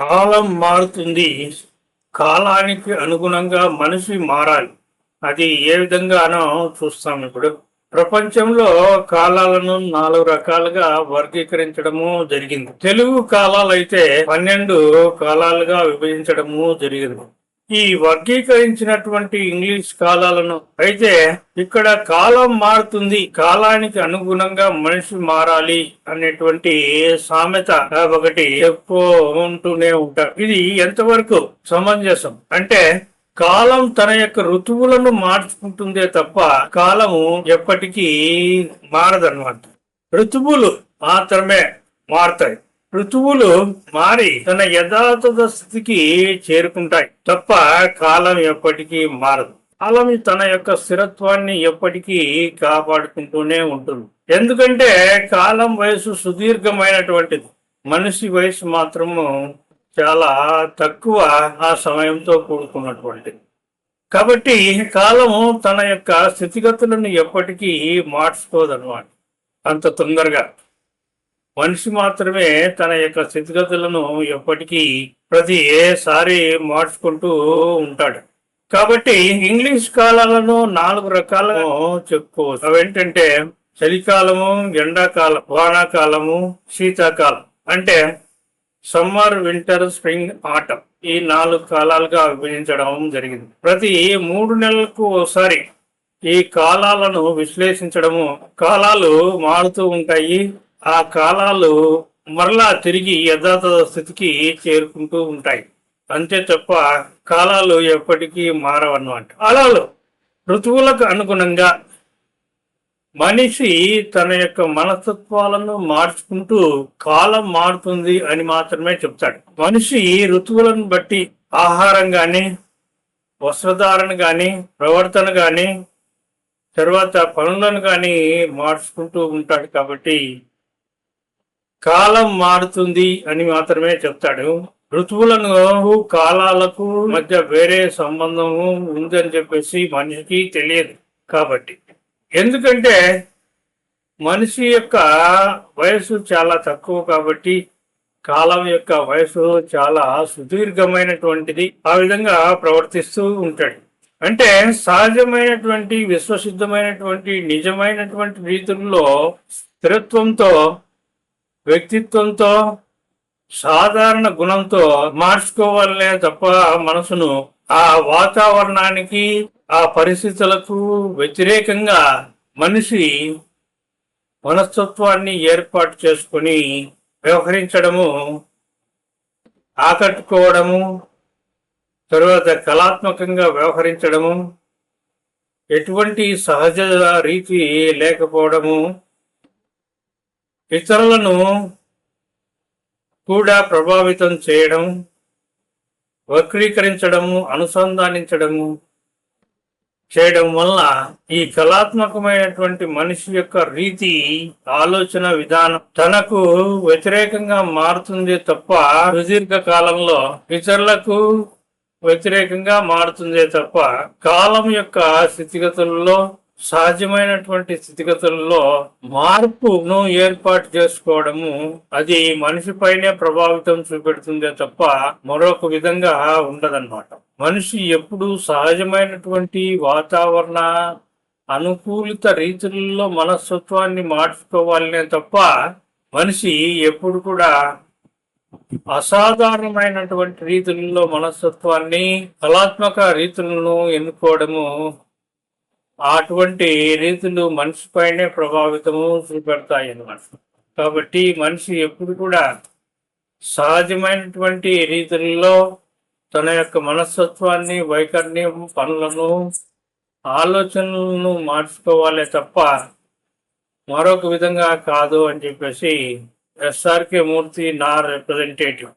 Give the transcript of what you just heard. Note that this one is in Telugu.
కాలం మారుతుంది. కాలానికి అనుగుణంగా మనిషి మారాలి. అది ఏ విధంగానో చూస్తాం ఇప్పుడు. ప్రపంచంలో కాలాలను నాలుగు రకాలుగా వర్గీకరించడము జరిగింది. తెలుగు కాలాలు అయితే పన్నెండు కాలాలుగా విభజించడము జరిగింది. ఈ వర్గీకరించినటువంటి ఇంగ్లీష్ కాలాలను అయితే ఇక్కడ కాలం మారుతుంది. కాలానికి అనుగుణంగా మనిషి మారాలి అనేటువంటి సామెత ఒకటి చెప్పు ఉంటూనే ఉంటారు ఇది ఎంతవరకు సమంజసం? అంటే కాలం తన యొక్క ఋతువులను మార్చుకుంటుందే తప్ప కాలము ఎప్పటికీ మారదన్నమాట. ఋతువులు మాత్రమే మారుతాయి. ఋతువులు మారి తన యథాతథ స్థితికి చేరుకుంటాయి. తప్ప కాలం ఎప్పటికీ మారదు. కాలం తన యొక్క స్థిరత్వాన్ని ఎప్పటికీ కాపాడుకుంటూనే ఉంటుంది. ఎందుకంటే కాలం వయసు సుదీర్ఘమైనటువంటిది. మనిషి వయసు మాత్రము చాలా తక్కువ ఆ సమయంతో కూడుకున్నటువంటిది. కాబట్టి కాలము తన యొక్క స్థితిగతులను ఎప్పటికీ మార్చుకోదన్నమాట. అంత తొందరగా. మనిషి మాత్రమే తన యొక్క స్థితిగతులను ఎప్పటికీ ప్రతిసారి మార్చుకుంటూ ఉంటాడు. కాబట్టి ఇంగ్లీష్ కాలాలను నాలుగు రకాల చెప్పుకోవచ్చు. అవేంటంటే చలికాలము ఎండాకాలం వానాకాలము శీతాకాలం. అంటే సమ్మర్ వింటర్ స్ప్రింగ్ ఆటం ఈ నాలుగు కాలాలుగా విభజించడం జరిగింది. ప్రతి మూడు నెలలకు ఒకసారి ఈ కాలాలను విశ్లేషించడము కాలాలు మారుతూ ఉంటాయి. ఆ కాలాలు మరలా తిరిగి యథాతథ స్థితికి చేరుకుంటూ ఉంటాయి. అంతే తప్ప కాలాలు ఎప్పటికీ మారవన్నమాట. కాలాలు ఋతువులకు అనుగుణంగా మనిషి తన యొక్క మనస్తత్వాలను మార్చుకుంటూ కాలం మారుతుంది అని మాత్రమే చెప్తాడు. మనిషి ఋతువులను బట్టి ఆహారం గాని వస్త్రధారణ గాని ప్రవర్తన గాని తర్వాత పనులను కానీ మార్చుకుంటూ ఉంటాడు కాబట్టి కాలం మారుతుంది అని మాత్రమే చెప్తాడు. ఋతువులను కాలాలకు మధ్య వేరే సంబంధము ఉందని చెప్పేసి మనిషికి తెలియదు కాబట్టి. ఎందుకంటే మనిషి యొక్క వయసు చాలా తక్కువ కాబట్టి కాలం యొక్క వయసు చాలా సుదీర్ఘమైనటువంటిది ఆ విధంగా ప్రవర్తిస్తూ ఉంటాడు. అంటే సహజమైనటువంటి విశ్వసిద్ధమైనటువంటి నిజమైనటువంటి రీతుల్లో స్థిరత్వంతో వ్యక్తిత్వంతో సాధారణ గుణంతో మార్చుకోవాలనే తప్ప మనసును ఆ వాతావరణానికి ఆ పరిస్థితులకు వ్యతిరేకంగా మనిషి మనస్తత్వాన్ని ఏర్పాటు చేసుకొని వ్యవహరించడము ఆకట్టుకోవడము తరువాత కళాత్మకంగా వ్యవహరించడము ఎటువంటి సహజ రీతి లేకపోవడము ఇతరులను కూడా ప్రభావితం చేయడం వక్రీకరించడము అనుసంధానించడము చేయడం వల్ల ఈ కళాత్మకమైనటువంటి మనిషి యొక్క రీతి ఆలోచన విధానం తనకు వ్యతిరేకంగా మారుతుంది తప్ప సుదీర్ఘ కాలంలో ఇతరులకు వ్యతిరేకంగా మారుతుందే తప్ప కాలం యొక్క స్థితిగతుల్లో సహజమైనటువంటి స్థితిగతుల్లో మార్పును ఏర్పాటు చేసుకోవడము అది మనిషిపైనే ప్రభావితం చూపెడుతుందే తప్ప మరొక విధంగా ఉండదన్నమాట. మనిషి ఎప్పుడు సహజమైనటువంటి వాతావరణ అనుకూలిత రీతులలో మనస్తత్వాన్ని మార్చుకోవాలనే తప్ప మనిషి ఎప్పుడు కూడా అసాధారణమైనటువంటి రీతుల్లో మనస్తత్వాన్ని కళాత్మక రీతులను ఎన్నుకోవడము అటువంటి రీతులు మనిషిపైనే ప్రభావితము చూపెడతాయి అన్నమాట. కాబట్టి మనిషి ఎప్పుడు కూడా సహజమైనటువంటి రీతుల్లో తన యొక్క మనస్తత్వాన్ని వైఖరిని పనులను ఆలోచనలను మార్చుకోవాలే తప్ప మరొక విధంగా కాదు అని చెప్పేసి ఎస్ఆర్కే మూర్తి నా రిప్రజెంటేటివ్.